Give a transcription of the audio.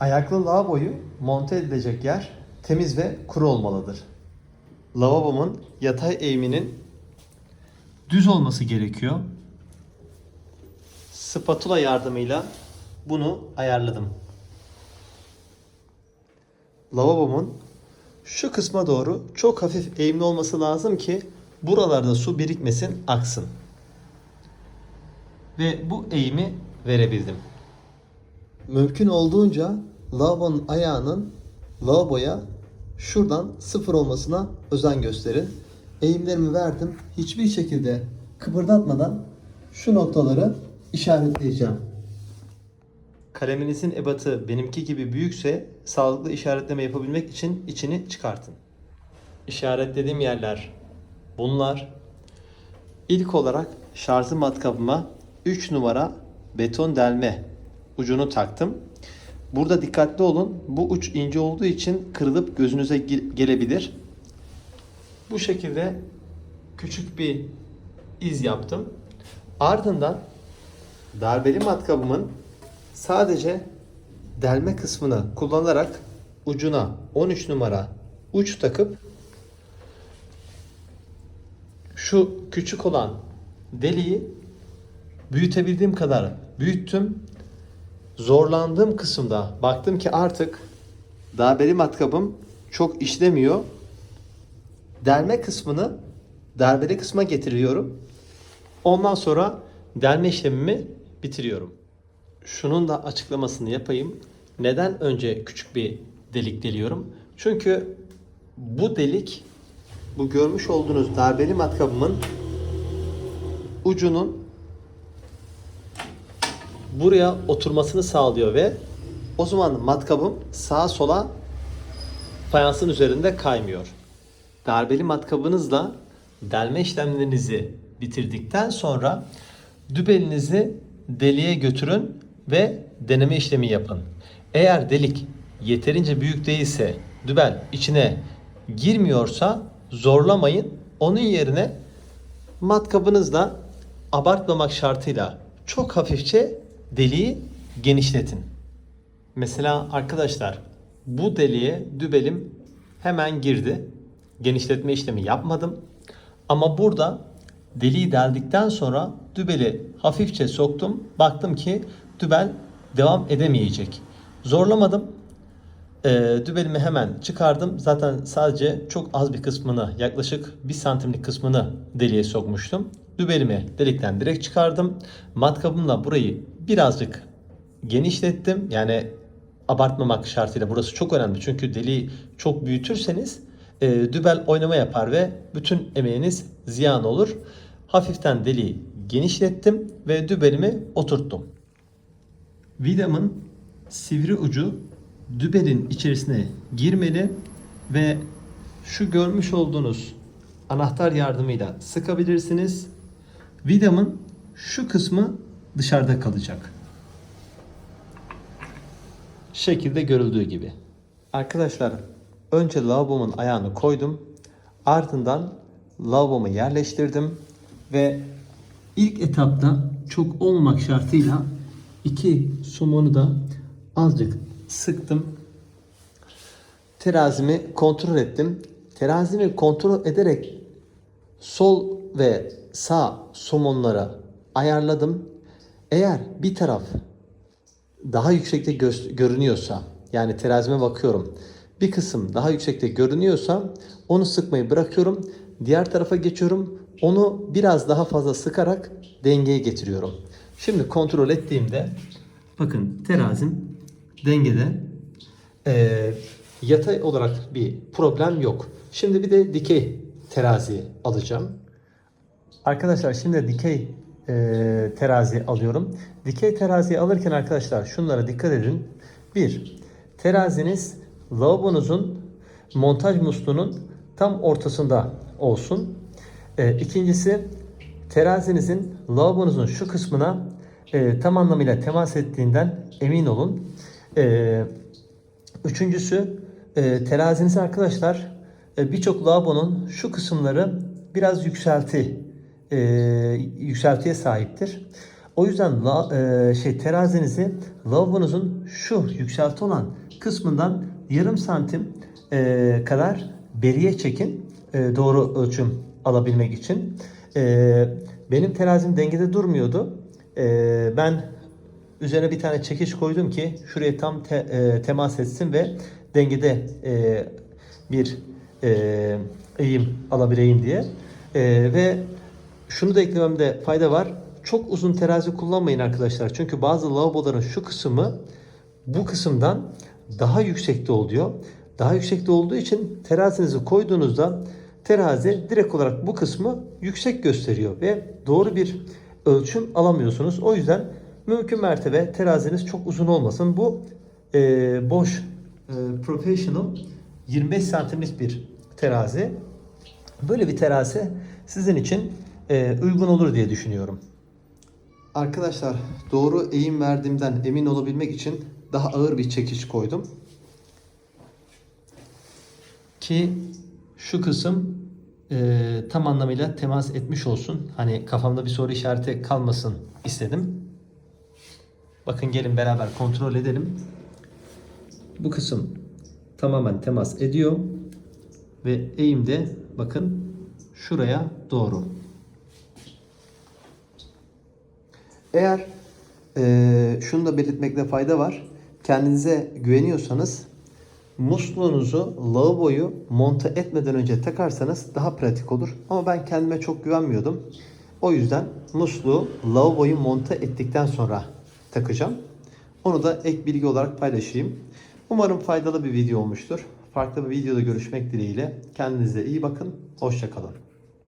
Ayaklı lavaboyu monte edilecek yer temiz ve kuru olmalıdır. Lavabomun yatay eğiminin düz olması gerekiyor. Spatula yardımıyla bunu ayarladım. Lavabomun şu kısma doğru çok hafif eğimli olması lazım ki buralarda su birikmesin, aksın. Ve bu eğimi verebildim. Mümkün olduğunca lavabonun ayağının lavaboya şuradan sıfır olmasına özen gösterin. Eğimlerimi verdim. Hiçbir şekilde kıpırdatmadan şu noktaları işaretleyeceğim. Kaleminizin ebatı benimki gibi büyükse sağlıklı işaretleme yapabilmek için içini çıkartın. İşaretlediğim yerler bunlar. İlk olarak şarjı matkabıma 3 numara beton delme ucunu taktım. Burada dikkatli olun. Bu uç ince olduğu için kırılıp gözünüze ge- gelebilir. Bu şekilde küçük bir iz yaptım. Ardından darbeli matkabımın sadece delme kısmını kullanarak ucuna 13 numara uç takıp şu küçük olan deliği büyütebildiğim kadar büyüttüm. Zorlandığım kısımda baktım ki artık darbeli matkabım çok işlemiyor. Delme kısmını darbeli kısma getiriyorum. Ondan sonra delme işlemimi bitiriyorum. Şunun da açıklamasını yapayım. Neden önce küçük bir delik deliyorum? Çünkü bu delik bu görmüş olduğunuz darbeli matkabımın ucunun buraya oturmasını sağlıyor ve o zaman matkabım sağa sola fayansın üzerinde kaymıyor. Darbeli matkabınızla delme işlemlerinizi bitirdikten sonra dübelinizi deliğe götürün ve deneme işlemi yapın. Eğer delik yeterince büyük değilse, dübel içine girmiyorsa zorlamayın. Onun yerine matkabınızla abartmamak şartıyla çok hafifçe deliği genişletin. Mesela arkadaşlar bu deliğe dübelim hemen girdi. Genişletme işlemi yapmadım. Ama burada deliği deldikten sonra dübeli hafifçe soktum. Baktım ki dübel devam edemeyecek. Zorlamadım. Ee, dübelimi hemen çıkardım. Zaten sadece çok az bir kısmını yaklaşık 1 santimlik kısmını deliğe sokmuştum. Dübelimi delikten direkt çıkardım. Matkabımla burayı birazcık genişlettim. Yani abartmamak şartıyla burası çok önemli. Çünkü deliği çok büyütürseniz e, dübel oynama yapar ve bütün emeğiniz ziyan olur. Hafiften deliği genişlettim ve dübelimi oturttum. Vidamın sivri ucu dübelin içerisine girmeli ve şu görmüş olduğunuz anahtar yardımıyla sıkabilirsiniz. Vidamın şu kısmı dışarıda kalacak. Şekilde görüldüğü gibi. Arkadaşlar önce lavabomun ayağını koydum. Ardından lavabomu yerleştirdim ve ilk etapta çok olmamak şartıyla iki somonu da azıcık sıktım. Terazimi kontrol ettim. Terazimi kontrol ederek sol ve sağ somonlara ayarladım. Eğer bir taraf daha yüksekte gö- görünüyorsa yani terazime bakıyorum bir kısım daha yüksekte görünüyorsa onu sıkmayı bırakıyorum. Diğer tarafa geçiyorum. Onu biraz daha fazla sıkarak dengeye getiriyorum. Şimdi kontrol ettiğimde bakın terazim dengede Ee, yatay olarak bir problem yok. Şimdi bir de dikey terazi alacağım. Arkadaşlar şimdi dikey e, terazi alıyorum. Dikey terazi alırken arkadaşlar şunlara dikkat edin. Bir, teraziniz lavabonuzun montaj musluğunun tam ortasında olsun. E, ikincisi terazinizin lavabonuzun şu kısmına e, tam anlamıyla temas ettiğinden emin olun. E, üçüncüsü e, teraziniz arkadaşlar e, birçok lavabonun şu kısımları biraz yükselti e, yükseltiye sahiptir. O yüzden la, e, şey terazinizi lavabonuzun şu yükselti olan kısmından yarım santim e, kadar beriye çekin e, doğru ölçüm alabilmek için. E, benim terazim dengede durmuyordu. E, ben üzerine bir tane çekiç koydum ki şuraya tam te- e, temas etsin ve dengede e, bir e, eğim alabileyim diye. E, ve şunu da eklememde fayda var. Çok uzun terazi kullanmayın arkadaşlar. Çünkü bazı lavaboların şu kısmı bu kısımdan daha yüksekte oluyor. Daha yüksekte olduğu için terazinizi koyduğunuzda terazi direkt olarak bu kısmı yüksek gösteriyor ve doğru bir ölçüm alamıyorsunuz. O yüzden mümkün mertebe teraziniz çok uzun olmasın. Bu e, boş e, professional 25 santimlik bir terazi. Böyle bir terazi sizin için e, uygun olur diye düşünüyorum. Arkadaşlar doğru eğim verdiğimden emin olabilmek için daha ağır bir çekiç koydum. Ki şu kısım e, tam anlamıyla temas etmiş olsun. Hani kafamda bir soru işareti kalmasın istedim. Bakın gelin beraber kontrol edelim. Bu kısım tamamen temas ediyor. Ve eğim de bakın şuraya doğru. Eğer eee şunu da belirtmekte fayda var. Kendinize güveniyorsanız musluğunuzu lavaboyu monte etmeden önce takarsanız daha pratik olur. Ama ben kendime çok güvenmiyordum. O yüzden musluğu lavaboyu monte ettikten sonra takacağım. Onu da ek bilgi olarak paylaşayım. Umarım faydalı bir video olmuştur. Farklı bir videoda görüşmek dileğiyle. Kendinize iyi bakın. Hoşçakalın.